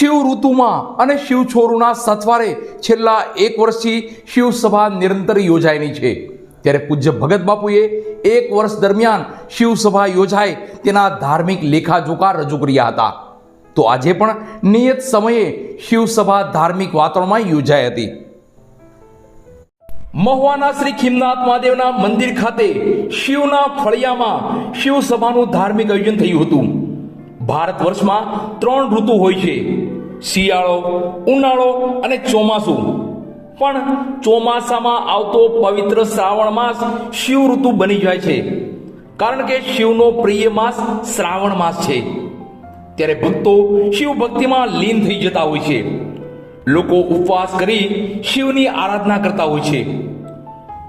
શિવ ઋતુમાં અને શિવ છોરુના સથવારે છેલ્લા એક વર્ષથી શિવસભા નિરંતર યોજાયેલી છે. ત્યારે પૂજ્ય ભગત બાપુએ એક વર્ષ દરમિયાન શિવસભા યોજાય તેના ધાર્મિક લેખાજોખા રજૂ કર્યા હતા. તો આજે પણ નિયત સમયે શિવસભા ધાર્મિક વાતાવરણમાં યોજાઈ હતી. મહુવાના શ્રી ખીમનાથ મહાદેવના મંદિર ખાતે શિવના ફળિયામાં શિવસભાનું ધાર્મિક આયોજન થયું હતું. ભારત વર્ષમાં ત્રણ ઋતુ હોય છે. શિયાળો, ઉનાળો અને ચોમાસું. પણ ચોમાસામાં આવતો પવિત્ર શ્રાવણ માસ શિવ ઋતુ બની જાય છે. કારણ કે શિવનો પ્રિય માસ શ્રાવણ માસ છે. ત્યારે ભક્તો શિવ ભક્તિમાં લીન થઈ જતા હોય છે. લોકો ઉપવાસ કરી શિવની આરાધના કરતા હોય છે.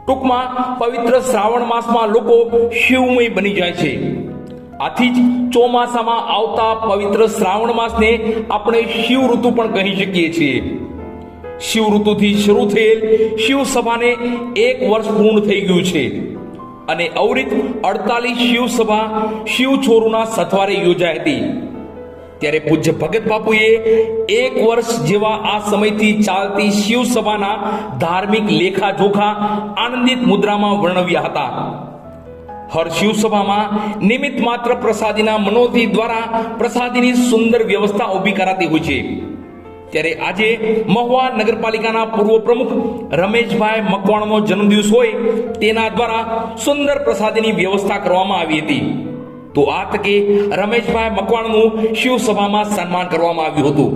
ટૂંકમાં પવિત્ર શ્રાવણ માસમાં લોકો શિવમય બની જાય છે. આથી જ ચોમાસામાં આવતા પવિત્ર શ્રાવણ માસને આપણે શિવ ઋતુ પણ કહી શકીએ છીએ. શિવ ઋતુથી શરૂ થયેલ શિવ સભાને એક વર્ષ પૂર્ણ થઈ ગયું છે. અને અવરિત અડતાલીસ શિવ સભા શિવ છોરુના સથવારે યોજાઈ હતી. ત્યારે પૂજ્ય ભગત બાપુએ એક વર્ષ જેવા આ સમયથી ચાલતી શિવ સભાના ધાર્મિક લેખાજોખા આનંદિત મુદ્રામાં વર્ણવ્યા હતા. હર શિવસભામાં નિમિત્ત માત્ર પ્રસાદીના મનોથી દ્વારા પ્રસાદીની સુંદર વ્યવસ્થા ઊભી કરાતી હોય છે. ત્યારે આજે મહુવા નગરપાલિકાના પૂર્વ પ્રમુખ રમેશભાઈ મકવાણનો જન્મદિવસ હોય તેના દ્વારા સુંદર પ્રસાદીની વ્યવસ્થા કરવામાં આવી હતી. તો આ તકે રમેશભાઈ મકવાણનું શિવસભામાં સન્માન કરવામાં આવ્યું હતું.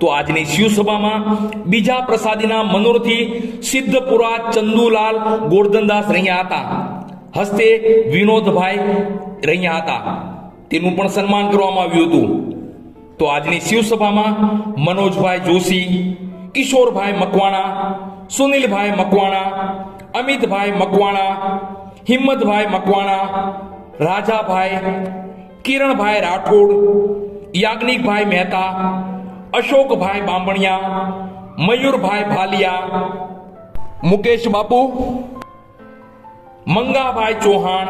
તો આજની શિવસભામાં બીજા પ્રસાદીના મનોરથી સિદ્ધપુરા ચંદુલાલ ગોરધનદાસ રહ્યા હતા. હસ્તે વિનોદભાઈ રહ્યા હતા. તેનું પણ સન્માન કરવામાં આવ્યું હતું. તો આજની શિવસભામાં મનોજભાઈ જોશી, કિશોરભાઈ મકવાણા, સુનિલભાઈ મકવાણા, અમિતભાઈ મકવાણા, હિંમતભાઈ મકવાણા, રાજાભાઈ, કિરણભાઈ રાઠોડ, યાજ્ઞિકભાઈ મહેતા, અશોકભાઈ બાંભણિયા, મયુરભાઈ ભાલિયા, મુકેશ બાપુ મંગાભાઈ ચૌહાણ,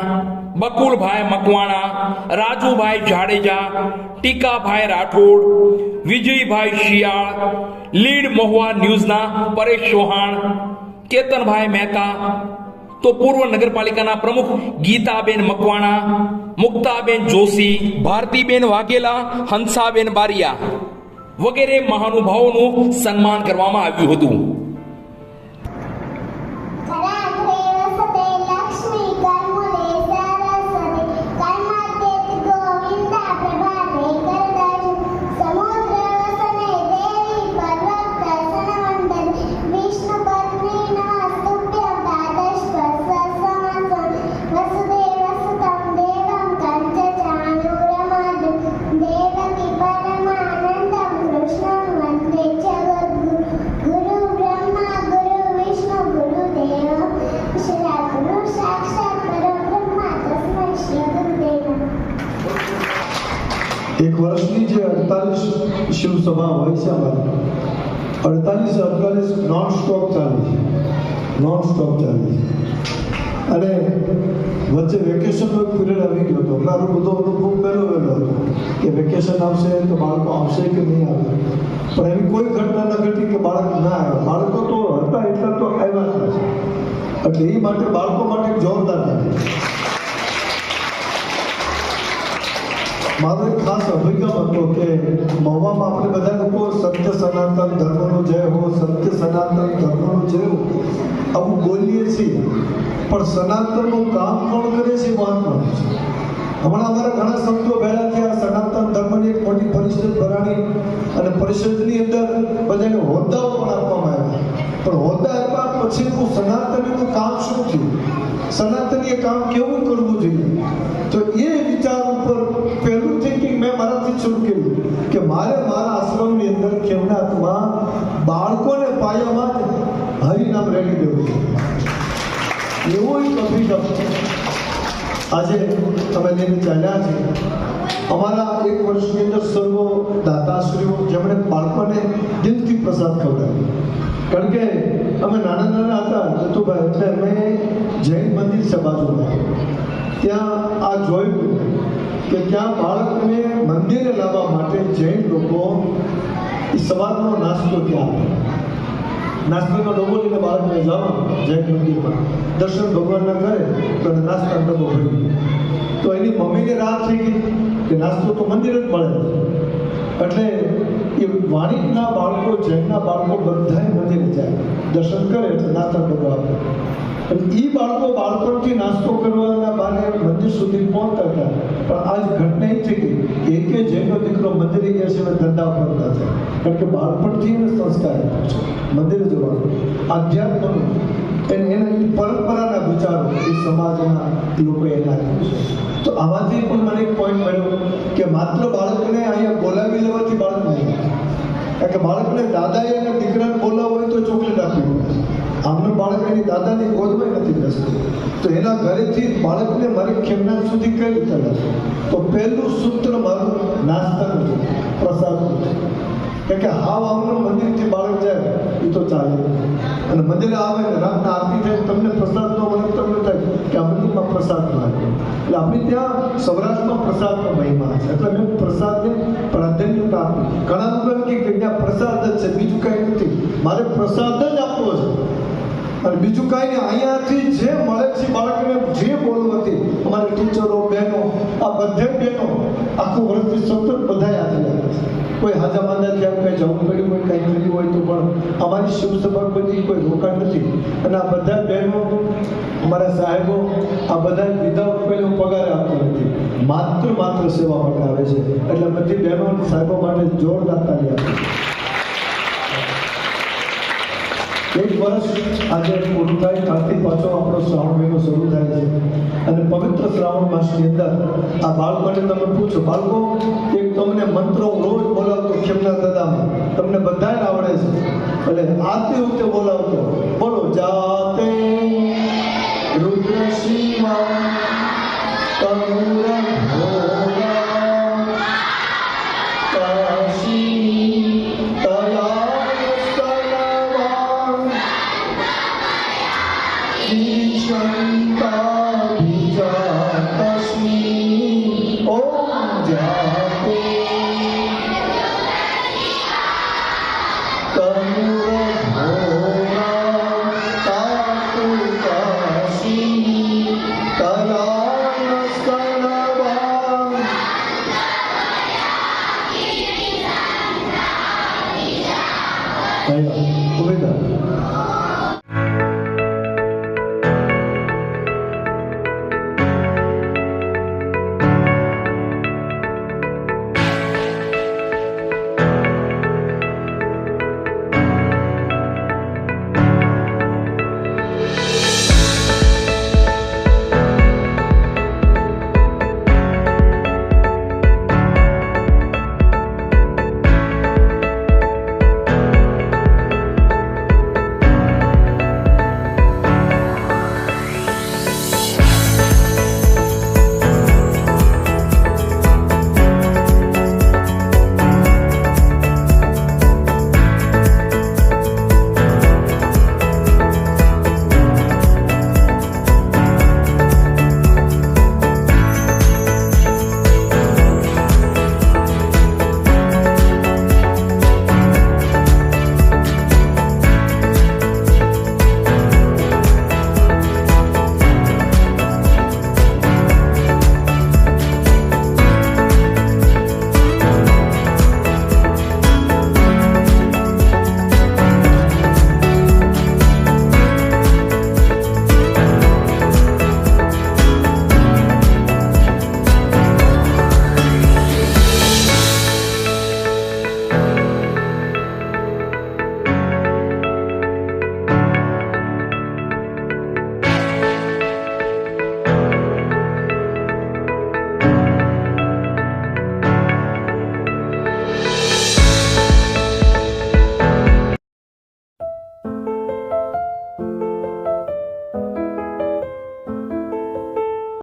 બકુલભાઈ મકવાણા, રાજુભાઈ જાડેજા, ટીકાભાઈ રાઠોડ, વિજયભાઈ શિયાળ, લીડ મહુવા ન્યૂઝના પરેશ ચૌહાણ, કેતનભાઈ મહેતા, તો પૂર્વ નગરપાલિકાના પ્રમુખ ગીતાબેન મકવાણા, મુક્તાબેન જોશી, ભારતીબેન વાઘેલા, હંસાબેન બારિયા વગેરે મહાનુભાવોનું સન્માન કરવામાં આવ્યું હતું. એક વર્ષની જે અડતાલીસ શિવસભા હોય છે અમારી, અડતાલીસ અડતાલીસ નોન સ્ટોપ ચાલે છે. નોન સ્ટોપ ચાલે છે. અને વચ્ચે વેકેશનનો એક પીરિયડ આવી ગયો હતો. મારો બધો અનુભવ પહેલો વહેલો હતો કે વેકેશન આવશે તો બાળકો આવશે કે નહીં આવે. પણ એવી કોઈ ઘટના ન ઘટી કે બાળક ના આવે. બાળકો તો હતા, એટલા તો આવ્યા છે એટલે એ માટે બાળકો માટે એક જવાબદાર નથી મારો એક ખાસ અભિગમ હતો કે મહુવામાં આપણે બધા લોકો સત્ય સનાતન ધર્મનો જય હો, સત્ય સનાતન ધર્મનો જય હો, આવું બોલીએ છીએ. પણ સનાતનનું કામ કોણ કરે છે મહત્વનું છે. હમણાં અમારા ઘણા સંતો ભેળા થયા, સનાતન ધર્મની એક મોટી પરિષદ ભરાણી અને પરિષદની અંદર બધાને હોદ્દાઓ પણ આપવામાં આવ્યા. પણ હોદ્દા આપ્યા પછીનું સનાતનનું કામ શું થયું? સનાતનીય કામ કેવું કરવું જોઈએ? તો ખેવનાથમાં બાળકોને પાયામાં જ હરિનામ રેડી દેવું છે. એવો એક અભિગમ આજે તમે લઈને ચાલ્યા છે. અમારા એક વર્ષની અંદર સર્વ દાતાશ્રીઓ જેમણે બાળકોને દિલથી પ્રસાદ ખવડાવ્યો. કારણ કે અમે નાના નાના હતા જતુભાઈ એટલે અમે જૈન મંદિર છે બાજુમાં. ત્યાં આ જોયું કે ત્યાં બાળકને મંદિરે લાવવા માટે જૈન લોકો એ સવારનો નાસ્તો ક્યાં નાસ્તાનો ડબ્બો લઈને બાળકને જાઓ જૈન મંદિરમાં દર્શન ભગવાનના કરે તો નાસ્તા ડબ્બો ભરી તો એની મમ્મીને રાત થઈ ગઈ કે નાસ્તો તો મંદિર જ મળે. એટલે એ વાણિકના બાળકો જૈનના બાળકો બધાય મંદિરે જાય, દર્શન કરે એટલે નાસ્તા ડબ્બો આપે. એ બાળકો બાળપણથી નાસ્તો કરવાના બહાને મંદિર સુધી પહોંચતા હતા. પણ આજ ઘટના એ ગઈ. કે એકે દીકરો ગયા છે ધંધા પર ના થાય. કારણ કે બાળપણથી એને સંસ્કાર આપ્યો છે. મંદિરે જવાનું, આધ્યાત્મનું. એને એના પરંપરાના વિચારો એ સમાજના લોકોએ એને આપ્યું છે. તો આમાંથી પણ મને એક પોઈન્ટ મળ્યો કે માત્ર બાળકને અહીંયા બોલાવી લેવાથી બાળક નહીં. કારણ કે બાળકને દાદાએ એના આમનું બાળક એની દાદાની ગોદમાં નથી બેસતું. તો એના ઘરેથી બાળકને મારે ખેમના સુધી કઈ રીતે? તો પહેલું સૂત્ર મારું નાસ્તાનું છે પ્રસાદનું છે કે હાવ આમનું મંદિરથી બાળક જાય એ તો ચાલે. અને મંદિરે આવે ને રાતના આરતી થાય તમને પ્રસાદનો મને તમને થાય. કે આ મંદિરમાં પ્રસાદ લાગે એટલે આપણે ત્યાં સૌરાષ્ટ્રમાં પ્રસાદનો મહિમા છે. એટલે મેં પ્રસાદને પ્રાધાન્યતા આપી. ઘણા લોકો કે ત્યાં પ્રસાદ જ છે, બીજું કંઈ નથી. મારે પ્રસાદ અને બીજું કાંઈ નહીં, અહીંયાથી જે મળે છે બાળકને જે બોલવું હતી, અમારી ટીચરો, બહેનો, આ બધે બહેનો, આખું વર્ષથી સતત બધા છે. કોઈ હાજા માંદા થયા કંઈ જવું પડ્યું હોય, કંઈ થયું હોય તો પણ અમારી શિવસભા બધી કોઈ રોકાણ નથી. અને આ બધા બહેનો, અમારા સાહેબો, આ બધા વિધાઉટ પહેલો પગાર આપતો નથી. માત્ર માત્ર સેવા માટે આવે છે. એટલે બધી બહેનો સાહેબો માટે જોરદાર તાલી આપે એક વર્ષ આજે પૂરું થાય ત્યારથી પાછો આપણો શ્રાવણ મહિનો શરૂ થાય છે. અને પવિત્ર શ્રાવણ માસની અંદર આ બાળકોને તમે પૂછો, બાળકો, એક તમને મંત્રો રોજ બોલાવતો ખેમના દાદામાં તમને બધાને આવડે છે? એટલે આરતી વખતે બોલાવતો, બોલો, જાતે રુદ્ર